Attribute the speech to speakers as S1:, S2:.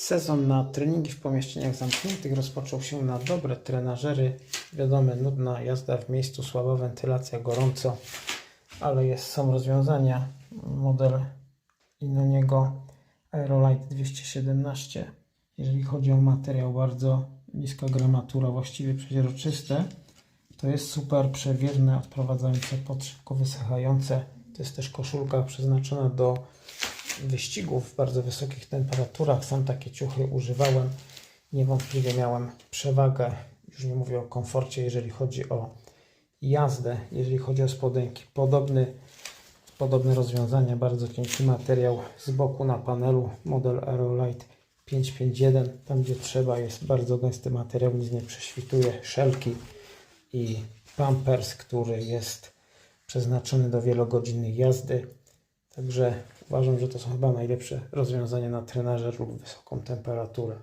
S1: Sezon na treningi w pomieszczeniach zamkniętych rozpoczął się na dobre trenażery. Wiadomo, nudna jazda w miejscu, słaba wentylacja, gorąco, ale jest, są rozwiązania. Model Inoniego Aerolite 217. Jeżeli chodzi o materiał, bardzo niska gramatura, właściwie przeźroczyste. To jest super przewiewne, odprowadzające pod szybko wysychające. To jest też koszulka przeznaczona do wyścigów w bardzo wysokich temperaturach. Sam takie ciuchy używałem. Niewątpliwie miałem przewagę, już nie mówię o komforcie, jeżeli chodzi o jazdę, jeżeli chodzi o spodenki. Podobny, podobne rozwiązania, bardzo cienki materiał z boku na panelu, model Aerolite 551. Tam gdzie trzeba jest bardzo gęsty materiał, nic nie prześwituje. Szelki i pampers, który jest przeznaczony do wielogodzinnej jazdy. Także uważam, że to są chyba najlepsze rozwiązania na trenażer lub wysoką temperaturę.